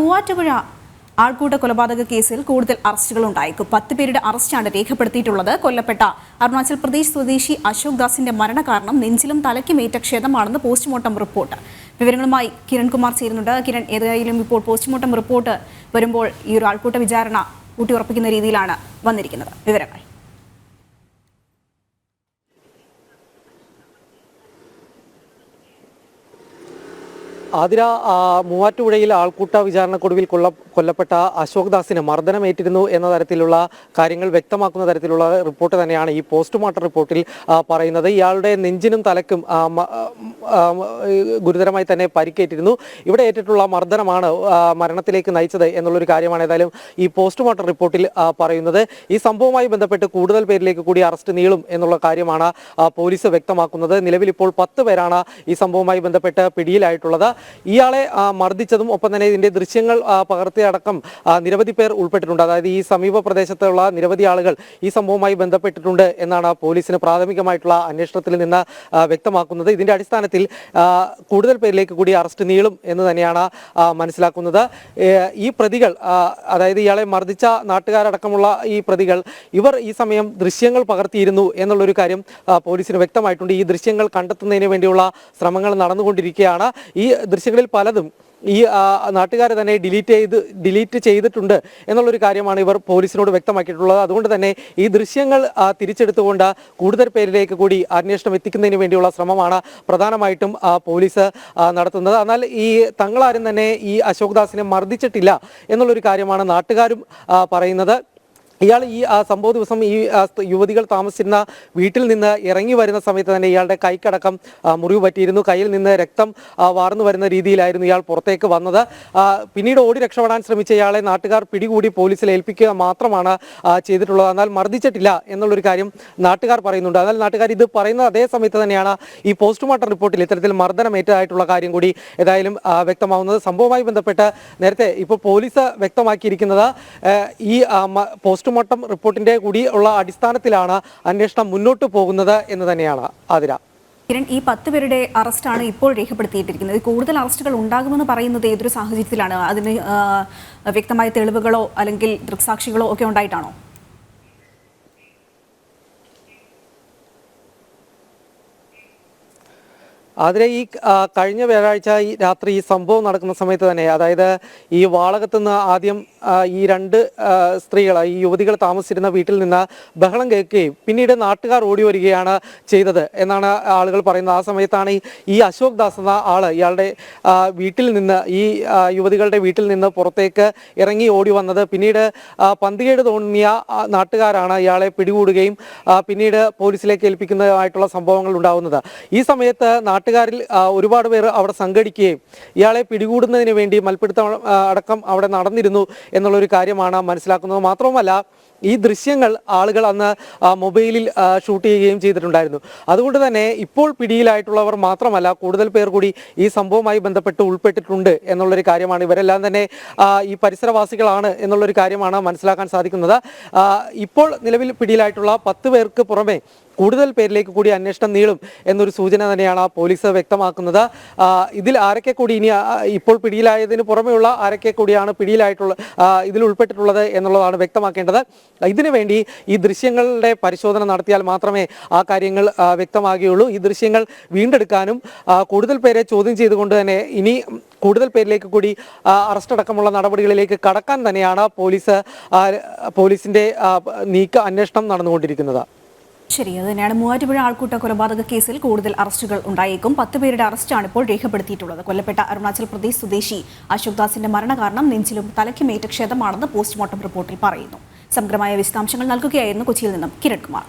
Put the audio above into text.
മൂവാറ്റുപുഴ ആൾക്കൂട്ട കൊലപാതക കേസിൽ കൂടുതൽ അറസ്റ്റുകൾ ഉണ്ടായേക്കും പത്ത് പേരുടെ അറസ്റ്റാണ് രേഖപ്പെടുത്തിയിട്ടുള്ളത്. കൊല്ലപ്പെട്ട അരുണാചൽ പ്രദേശ് സ്വദേശി അശോക് ദാസിന്റെ മരണകാരണം നെഞ്ചിലും തലയ്ക്കുമേറ്റ ക്ഷതമാണെന്ന് പോസ്റ്റ്മോർട്ടം റിപ്പോർട്ട്. വിവരങ്ങളുമായി കിരൺകുമാർ ചേരുന്നുണ്ട്. കിരൺ ഏതായാലും ഇപ്പോൾ പോസ്റ്റ്മോർട്ടം റിപ്പോർട്ട് വരുമ്പോൾ ഈ ഒരു ആൾക്കൂട്ട വിചാരണ ഊട്ടിയുറപ്പിക്കുന്ന രീതിയിലാണ് വന്നിരിക്കുന്നത്. വിവരങ്ങൾ. ആതിര മൂവാറ്റുപുഴയിൽ ആൾക്കൂട്ട വിചാരണക്കൊടുവിൽ കൊള്ള കൊല്ലപ്പെട്ട അശോക് ദാസിന് മർദ്ദനമേറ്റിരുന്നു എന്ന തരത്തിലുള്ള കാര്യങ്ങൾ വ്യക്തമാക്കുന്ന തരത്തിലുള്ള റിപ്പോർട്ട് തന്നെയാണ് ഈ പോസ്റ്റ്മോർട്ടം റിപ്പോർട്ടിൽ പറയുന്നത്. ഇയാളുടെ നെഞ്ചിനും തലക്കും ഗുരുതരമായി തന്നെ പരിക്കേറ്റിരുന്നു. ഇവിടെ ഏറ്റിട്ടുള്ള മർദ്ദനമാണ് മരണത്തിലേക്ക് നയിച്ചത് എന്നുള്ളൊരു കാര്യമാണ് ഏതായാലും ഈ പോസ്റ്റ്മോർട്ടം റിപ്പോർട്ടിൽ പറയുന്നത്. ഈ സംഭവവുമായി ബന്ധപ്പെട്ട് കൂടുതൽ പേരിലേക്ക് കൂടി അറസ്റ്റ് നീളും എന്നുള്ള കാര്യമാണ് പോലീസ് വ്യക്തമാക്കുന്നത്. നിലവിൽ ഇപ്പോൾ പത്ത് പേരാണ് ഈ സംഭവവുമായി ബന്ധപ്പെട്ട് പിടിയിലായിട്ടുള്ളത്. ഇയാളെ മർദ്ദിച്ചതും ഒപ്പം തന്നെ ഇതിന്റെ ദൃശ്യങ്ങൾ പകർത്തിയടക്കം നിരവധി പേർ ഉൾപ്പെട്ടിട്ടുണ്ട്. അതായത് ഈ സമീപ പ്രദേശത്തുള്ള നിരവധി ആളുകൾ ഈ സംഭവവുമായി ബന്ധപ്പെട്ടിട്ടുണ്ട് എന്നാണ് പോലീസിന് പ്രാഥമികമായിട്ടുള്ള അന്വേഷണത്തിൽ നിന്ന് വ്യക്തമാക്കുന്നത്. ഇതിന്റെ അടിസ്ഥാനത്തിൽ കൂടുതൽ പേരിലേക്ക് കൂടി അറസ്റ്റ് നീളും എന്ന് തന്നെയാണ് മനസ്സിലാക്കുന്നത്. ഈ പ്രതികൾ അതായത് ഇയാളെ മർദ്ദിച്ച നാട്ടുകാരടക്കമുള്ള ഈ പ്രതികൾ ഇവർ ഈ സമയം ദൃശ്യങ്ങൾ പകർത്തിയിരുന്നു എന്നുള്ളൊരു കാര്യം പോലീസിന് വ്യക്തമായിട്ടുണ്ട്. ഈ ദൃശ്യങ്ങൾ കണ്ടെത്തുന്നതിന് വേണ്ടിയുള്ള ശ്രമങ്ങൾ നടന്നുകൊണ്ടിരിക്കുകയാണ്. ഈ ദൃശ്യങ്ങളിൽ പലതും ഈ നാട്ടുകാരെ തന്നെ ഡിലീറ്റ് ചെയ്ത് ഡിലീറ്റ് ചെയ്തിട്ടുണ്ട് എന്നുള്ളൊരു കാര്യമാണ് ഇവർ പോലീസിനോട് വ്യക്തമാക്കിയിട്ടുള്ളത്. അതുകൊണ്ട് തന്നെ ഈ ദൃശ്യങ്ങൾ തിരിച്ചെടുത്തുകൊണ്ട് കൂടുതൽ പേരിലേക്ക് കൂടി അന്വേഷണം എത്തിക്കുന്നതിന് വേണ്ടിയുള്ള ശ്രമമാണ് പ്രധാനമായിട്ടും പോലീസ് നടത്തുന്നത്. എന്നാൽ ഈ തങ്ങളാരും തന്നെ ഈ അശോക് ദാസിനെ മർദ്ദിച്ചിട്ടില്ല എന്നുള്ളൊരു കാര്യമാണ് നാട്ടുകാരും പറയുന്നത്. ഇയാൾ ഈ സംഭവ ദിവസം ഈ യുവതികൾ താമസിച്ചിരുന്ന വീട്ടിൽ നിന്ന് ഇറങ്ങി വരുന്ന സമയത്ത് തന്നെ ഇയാളുടെ കൈക്കടക്കം മുറിവ് പറ്റിയിരുന്നു. കയ്യിൽ നിന്ന് രക്തം വാർന്നു വരുന്ന രീതിയിലായിരുന്നു ഇയാൾ പുറത്തേക്ക് വന്നത്. പിന്നീട് ഓടി രക്ഷപ്പെടാൻ ശ്രമിച്ച ഇയാളെ നാട്ടുകാർ പിടികൂടി പോലീസിൽ ഏൽപ്പിക്കുക മാത്രമാണ് ചെയ്തിട്ടുള്ളത്. എന്നാൽ മർദ്ദിച്ചിട്ടില്ല എന്നുള്ളൊരു കാര്യം നാട്ടുകാർ പറയുന്നുണ്ട്. എന്നാൽ നാട്ടുകാർ ഇത് പറയുന്ന അതേ സമയത്ത് തന്നെയാണ് ഈ പോസ്റ്റ്മോർട്ടം റിപ്പോർട്ടിൽ ഇത്തരത്തിൽ മർദ്ദനമേറ്റതായിട്ടുള്ള കാര്യം കൂടി ഏതായാലും വ്യക്തമാവുന്നത്. സംഭവവുമായി ബന്ധപ്പെട്ട് നേരത്തെ ഇപ്പോൾ പോലീസ് വ്യക്തമാക്കിയിരിക്കുന്നത് ഈ മ- പോസ്റ്റ്മോർട്ടം റിപ്പോർട്ടിന്റെ കൂടി ഉള്ള അടിസ്ഥാനത്തിലാണ് അന്വേഷണം മുന്നോട്ട് പോകുന്നത് എന്ന് തന്നെയാണ് ആതിര. കിരൺ ഈ പത്ത് പേരുടെ അറസ്റ്റാണ് ഇപ്പോൾ രേഖപ്പെടുത്തിയിട്ടിരിക്കുന്നത്. കൂടുതൽ അറസ്റ്റുകൾ ഉണ്ടാകുമെന്ന് പറയുന്നത് ഏതൊരു സാഹചര്യത്തിലാണ്? അതിന് വ്യക്തമായ തെളിവുകളോ അല്ലെങ്കിൽ ദൃക്സാക്ഷികളോ ഒക്കെ ഉണ്ടായിട്ടാണോ? അതിലെ ഈ കഴിഞ്ഞ വ്യാഴാഴ്ച ഈ രാത്രി ഈ സംഭവം നടക്കുന്ന സമയത്ത് തന്നെ അതായത് ഈ വാളകത്ത് നിന്ന് ആദ്യം ഈ രണ്ട് സ്ത്രീകൾ ഈ യുവതികൾ താമസിച്ചിരുന്ന വീട്ടിൽ നിന്ന് ബഹളം കേൾക്കുകയും പിന്നീട് നാട്ടുകാർ ഓടി വരികയാണ് ചെയ്തത് എന്നാണ് ആളുകൾ പറയുന്നത്. ആ സമയത്താണ് ഈ- അശോക് ദാസ് എന്ന ആൾ ഇയാളുടെ വീട്ടിൽ നിന്ന് ഈ യുവതികളുടെ വീട്ടിൽ നിന്ന് പുറത്തേക്ക് ഇറങ്ങി ഓടി വന്നത്. പിന്നീട് പന്തികേട് തോന്നിയ നാട്ടുകാരാണ് ഇയാളെ പിടികൂടുകയും പിന്നീട് പോലീസിലേക്ക് ഏൽപ്പിക്കുന്നതായിട്ടുള്ള സംഭവങ്ങൾ ഉണ്ടാവുന്നത്. ഈ സമയത്ത് നാട്ടുകാരിൽ ഒരുപാട് പേർ അവിടെ സംഘടിക്കുകയും ഇയാളെ പിടികൂടുന്നതിന് വേണ്ടി മൽപ്പിടുത്തം അടക്കം അവിടെ നടന്നിരുന്നു എന്നുള്ളൊരു കാര്യമാണ് മനസ്സിലാക്കുന്നത്. മാത്രവുമല്ല ഈ ദൃശ്യങ്ങൾ ആളുകൾ അന്ന് മൊബൈലിൽ ഷൂട്ട് ചെയ്യുകയും ചെയ്തിട്ടുണ്ടായിരുന്നു. അതുകൊണ്ട് തന്നെ ഇപ്പോൾ പിടിയിലായിട്ടുള്ളവർ മാത്രമല്ല കൂടുതൽ പേർ കൂടി ഈ സംഭവവുമായി ബന്ധപ്പെട്ട് ഉൾപ്പെട്ടിട്ടുണ്ട് എന്നുള്ളൊരു കാര്യമാണ്. ഇവരെല്ലാം തന്നെ ഈ പരിസരവാസികളാണ് എന്നുള്ളൊരു കാര്യമാണ് മനസ്സിലാക്കാൻ സാധിക്കുന്നത്. ഇപ്പോൾ നിലവിൽ പിടിയിലായിട്ടുള്ള പത്ത് പേർക്ക് പുറമെ കൂടുതൽ പേരിലേക്ക് കൂടി അന്വേഷണം നീളും എന്നൊരു സൂചന തന്നെയാണ് പോലീസ് വ്യക്തമാക്കുന്നത്. ഇതിൽ ആരൊക്കെ കൂടി ഇനി ഇപ്പോൾ പിടിയിലായതിന് പുറമെയുള്ള ആരൊക്കെ കൂടിയാണ് പിടിയിലായിട്ടുള്ള ഇതിൽ ഉൾപ്പെട്ടിട്ടുള്ളത് എന്നുള്ളതാണ് വ്യക്തമാക്കേണ്ടത്. ഇതിനു വേണ്ടി ഈ ദൃശ്യങ്ങളുടെ പരിശോധന നടത്തിയാൽ മാത്രമേ ആ കാര്യങ്ങൾ വ്യക്തമാകുകയുള്ളൂ. ഈ ദൃശ്യങ്ങൾ വീണ്ടെടുക്കാനും കൂടുതൽ പേരെ ചോദ്യം ചെയ്തുകൊണ്ട് തന്നെ ഇനി കൂടുതൽ പേരിലേക്ക് കൂടി അറസ്റ്റ് അടക്കമുള്ള നടപടികളിലേക്ക് കടക്കാൻ തന്നെയാണ് പോലീസ് പോലീസിന്റെ നീക്ക അന്വേഷണം നടന്നുകൊണ്ടിരിക്കുന്നത്. ശരി അത് തന്നെയാണ്. മൂവാറ്റുപുഴ ആൾക്കൂട്ട കൊലപാതക കേസിൽ കൂടുതൽ അറസ്റ്റുകൾ ഉണ്ടായേക്കും. പത്ത് പേരുടെ അറസ്റ്റാണ് ഇപ്പോൾ രേഖപ്പെടുത്തിയിട്ടുള്ളത്. കൊല്ലപ്പെട്ട അരുണാചൽ പ്രദേശ് സ്വദേശി അശോക് ദാസിന്റെ മരണകാരണം നെഞ്ചിലും തലയ്ക്കുമേറ്റ ക്ഷതമാണെന്ന് പോസ്റ്റ്മോർട്ടം റിപ്പോർട്ടിൽ പറയുന്നു. സമഗ്രമായ വിശദാംശങ്ങൾ നൽകുകയായിരുന്നു കൊച്ചിയിൽ നിന്നും കിരൺ കുമാർ.